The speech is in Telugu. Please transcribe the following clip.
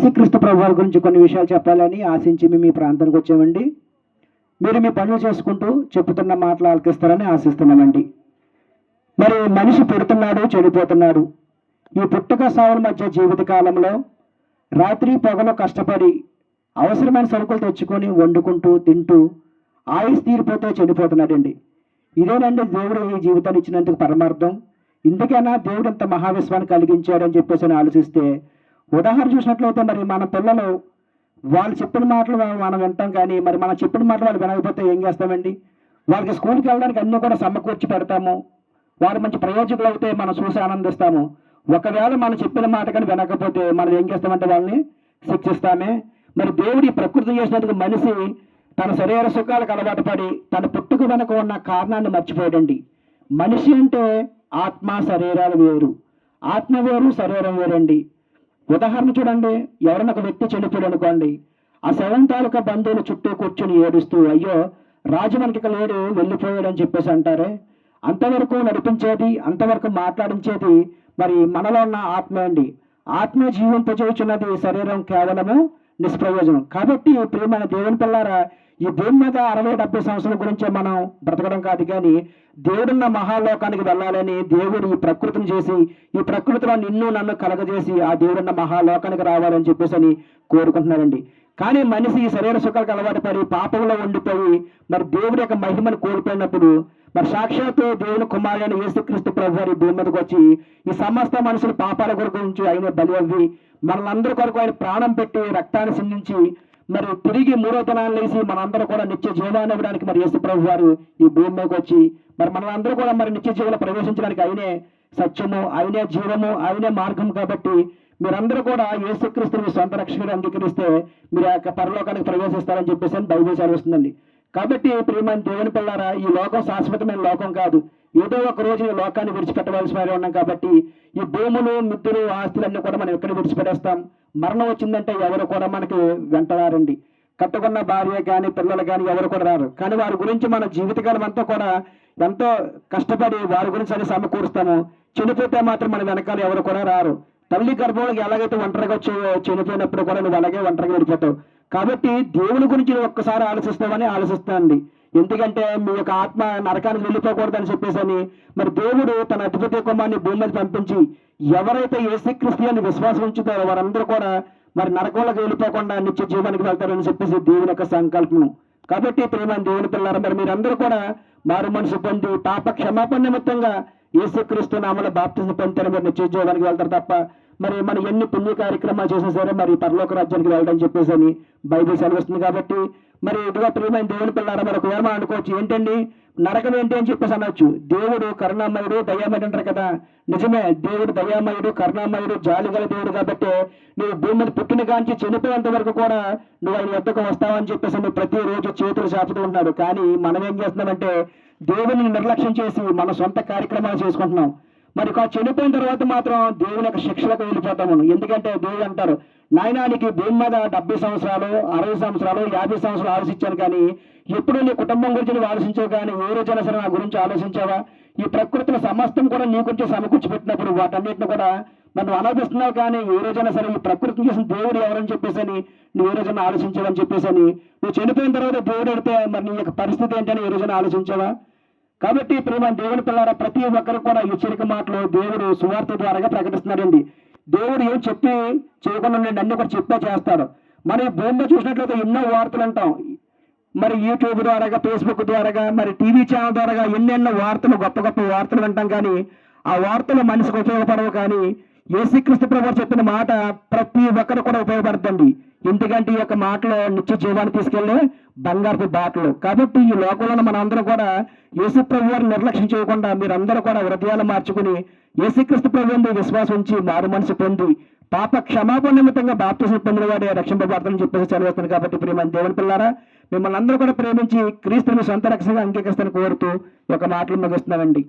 శ్రీకృష్ణ ప్రభు వారి గురించి కొన్ని విషయాలు చెప్పాలని ఆశించి మేము మీ ప్రాంతానికి వచ్చామండి. మీరు మీ పనులు చేసుకుంటూ చెప్పుతున్న మాటలు ఆలకిస్తారని ఆశిస్తున్నామండి. మరి మనిషి పుడుతున్నాడు చెడిపోతున్నాడు. ఈ పుట్టుక సావుల మధ్య జీవిత కాలంలో రాత్రి పగలు కష్టపడి అవసరమైన సరుకులు తెచ్చుకొని వండుకుంటూ తింటూ ఆయుష్ తీరిపోతే చనిపోతున్నాడండి. ఇదేనండి దేవుడు ఈ జీవితాన్ని ఇచ్చినందుకు పరమార్థం. ఇందుకైనా దేవుడు ఇంత మహావిశ్వాన్ని కలిగించాడని చెప్పేసి ఆలోచిస్తే ఉదాహరణ చూసినట్లయితే మరి మన పిల్లలు వాళ్ళు చెప్పిన మాటలు మనం వింటాం కానీ మరి మనం చెప్పిన మాటలు వాళ్ళు వినకపోతే ఏం చేస్తామండి? వాళ్ళకి స్కూల్కి వెళ్ళడానికి అన్నీ కూడా సమకూర్చి పెడతాము. వారు మంచి ప్రయోజకులు అయితే మనం చూసి ఆనందిస్తాము. ఒకవేళ మనం చెప్పిన మాట కానీ వినకపోతే మనం ఏం చేస్తామంటే వాళ్ళని శిక్షిస్తామే. మరి దేవుడి ప్రకృతి చేసినందుకు మనిషి తన శరీర సుఖాలకు అలవాటు పడి తన పుట్టుకు వెనక ఉన్న కారణాన్ని మర్చిపోయాడండి. మనిషి అంటే ఆత్మ శరీరాలు వేరు. ఆత్మ వేరు శరీరం వేరండి. ఉదాహరణ చూడండి. ఎవరైనా ఒక వ్యక్తి చనిపోయాడు అనుకోండి. ఆ శవం తాలూకా బంధువులు చుట్టూ కూర్చొని ఏడుస్తూ అయ్యో రాజు మనకి ఇక లేడు వెళ్ళిపోయాడు అని చెప్పేసి అంటారే? అంతవరకు నడిపించేది అంతవరకు మాట్లాడించేది మరి మనలో ఉన్న ఆత్మ అండి. ఆత్మ జీవింపజేయుచున్నది శరీరం కేవలము నిష్ప్రయోజనం. కాబట్టి ప్రియమైన దేవుని పిల్లారా ఈ భూమి మీద అరవై డెబ్బై సంవత్సరాల గురించే మనం బ్రతకడం కాదు కానీ దేవుడున్న మహాలోకానికి వెళ్ళాలని దేవుడు ఈ ప్రకృతిని చేసి ఈ ప్రకృతిలో నిన్ను నన్ను కలగజేసి ఆ దేవుడున్న మహాలోకానికి రావాలని చెప్పేసి అని కోరుకుంటున్నారండి. కానీ మనిషి ఈ శరీర సుఖాలకు అలవాటు పడి పాపంలో ఉండిపోయి మరి దేవుడి యొక్క మహిమను కోల్పోయినప్పుడు మరి సాక్షాత్తు దేవుని కుమారుడైన యేసుక్రీస్తు ప్రభువారి భూమి మీదకి వచ్చి ఈ సమస్త మనుషులు పాపాల కొరకు నుంచి ఆయన బలి అవ్వి మనందరి కొరకు ఆయన ప్రాణం పెట్టి రక్తాన్ని సిందించి మరి తిరిగి మూడో దినాన్ని లేచి మనందరూ కూడా నిత్య జీవనాన్ని ఇవ్వడానికి మరి యేసు ప్రభు వారు ఈ భూమి మీదకి వచ్చి మరి మనందరూ కూడా మరి నిత్య జీవంలో ప్రవేశించడానికి ఆయనే సత్యము ఆయనే జీవము ఆయనే మార్గం కాబట్టి మీరందరూ కూడా యేసుక్రీస్తుని మీ సొంత రక్షకుడు అంగీకరిస్తే మీరు ఆ యొక్క పరలోకానికి ప్రవేశిస్తారని చెప్పేసి అని బైబిల్ కాబట్టి ప్రియమైన దేవుని పిల్లారా ఈ లోకం శాశ్వతమైన లోకం కాదు. ఏదో ఒక రోజు ఈ లోకాన్ని విడిచిపెట్టవలసి వారి ఉన్నాం కాబట్టి ఈ భూములు మిత్రులు ఆస్తులన్నీ కూడా మనం ఎక్కడ విడిచిపెట్టేస్తాం. మరణం వచ్చిందంటే ఎవరు కూడా మనకి వెంటరారండి కట్టుకున్న భార్య కానీ పిల్లలు కానీ ఎవరు కూడా రారు. కానీ వారి గురించి మన జీవితకాలం అంతా కూడా ఎంతో కష్టపడి వారి గురించి అని సమకూరుస్తాము. చనిపోతే మాత్రం మన వెనకాల ఎవరు కూడా రారు. తల్లి గర్భంలోకి ఎలాగైతే ఒంటరిగా చనిపోయినప్పుడు కూడా నువ్వు అలాగే ఒంటరిగా వెళ్ళిపోతావు కాబట్టి దేవుని గురించి నువ్వు ఒక్కసారి ఆలోచిస్తావని ఆలోచిస్తానండి. ఎందుకంటే మీ యొక్క ఆత్మ నరకానికి వెళ్ళిపోకూడదని చెప్పేసి అని మరి దేవుడు తన అధిపతి కుమార్ని భూమి మీద పంపించి ఎవరైతే ఏసుక్రీస్తు అని విశ్వాసం ఉంచుతారో వారందరూ కూడా మరి నరకంలోకి వెళ్ళిపోకుండా నిత్య జీవానికి వెళ్తారని చెప్పేసి దేవుని యొక్క సంకల్పం కాబట్టి ప్రేమ దేవుని పిల్లలు మరి మీరందరూ కూడా మారు మనసు పొంది పాప క్షమాపణ నిమిత్తంగా యేసుక్రీస్తు నామల బాప్తిజం పొందుతారు మరి నిత్య జీవానికి వెళ్తారు తప్ప మరి మనం ఎన్ని పుణ్య కార్యక్రమాలు చేసినా సరే మరి పరలోక రాజ్యానికి వెళ్ళడం చెప్పేసి అని బైబిల్ సెలవిస్తుంది కాబట్టి మరి ఇదిగా ప్రియమైన దేవుని పిల్లారా మరి ఒకవేళ మనం అనుకోవచ్చు. ఏంటండి? నరకం ఏంటి అని చెప్పేసి అనొచ్చు. దేవుడు కరుణామయుడు దయామయుడు అంటారు కదా. నిజమే దేవుడు దయామయుడు కరుణామయుడు జాలిగల దేవుడు కాబట్టి నువ్వు భూమి మీద పుట్టిన కాంచి చనిపోయేంత వరకు కూడా నువ్వు ఆయన ఎద్దకు వస్తావని చెప్పేసి నువ్వు ప్రతిరోజు చేతులు చాపుతూ ఉన్నాడు. కానీ మనం ఏం చేస్తున్నామంటే దేవుని నిర్లక్ష్యం చేసి మన సొంత కార్యక్రమాలు చేసుకుంటున్నాం. మరి చనిపోయిన తర్వాత మాత్రం దేవుని యొక్క శిక్షలకు వెళ్ళిపోతాము. ఎందుకంటే దేవుడు అంటారు నాయనానికి భూమి మీద డెబ్బై సంవత్సరాలు అరవై సంవత్సరాలు యాభై సంవత్సరాలు ఆలోచించాను కానీ ఎప్పుడు నీ కుటుంబం గురించి నువ్వు ఆలోచించావు కానీ ఏ రోజైనా సరే నా గురించి ఆలోచించావా? ఈ ప్రకృతిలో సమస్తం కూడా నీ గురించి సమకూర్చి పెట్టినప్పుడు వాటన్నిటిని కూడా నన్ను ఆలోచిస్తున్నావు కానీ ఏ రోజైనా సరే ఈ ప్రకృతిని చేసిన దేవుడు ఎవరని చెప్పేసి అని నువ్వు ఏ రోజైనా ఆలోచించావని చెప్పేసి అని నువ్వు చనిపోయిన తర్వాత దేవుడు అడితే మరి నీ యొక్క పరిస్థితి ఏంటని ఏ రోజైనా ఆలోచించావా? కాబట్టి ప్రేమ దేవుని పిల్లల ప్రతి ఒక్కరు కూడా ఈ హెచ్చరిక మాటలు దేవుడు సువార్త ద్వారాగా ప్రకటిస్తున్నాడండి. దేవుడు ఏం చెప్పి చేయకుండా నేను అన్ని కూడా చెప్పే చేస్తాడు. మరి భూమిలో చూసినట్లయితే ఎన్నో వార్తలు అంటాం. మరి యూట్యూబ్ ద్వారాగా ఫేస్బుక్ ద్వారాగా మరి టీవీ ఛానల్ ద్వారాగా ఎన్నెన్నో వార్తలు గొప్ప గొప్ప వార్తలు వింటాం కానీ ఆ వార్తలు మనిషికి ఉపయోగపడవు కానీ యేసుక్రీస్తు ప్రభు చెప్పిన మాట ప్రతి ఒక్కరు కూడా ఉపయోగపడుతుంది. ఎందుకంటే ఈ యొక్క మాటలో నిత్య జీవాన్ని తీసుకెళ్ళే బంగారు బాటలు. కాబట్టి ఈ లోకంలో మనందరూ కూడా యేసు ప్రభు వారిని నిర్లక్ష్యం చేయకుండా మీరందరూ కూడా హృదయాలు మార్చుకుని యేసుక్రీస్తు ప్రభు విశ్వాసం ఉంచి మారు మనసు పొంది పాప క్షమాపణ నిమిత్తంగా బాప్తిసం పొందిన వాడే రక్షింపబడతానని చెప్పేసి చదివేస్తాను కాబట్టి ప్రియమని దేవుని పిల్లారా మిమ్మల్ని అందరూ కూడా ప్రేమించి క్రీస్తుని సొంత రక్షణగా అంగీకరిస్తాను కోరుతూ ఒక మాటలు ముగిస్తున్నామండి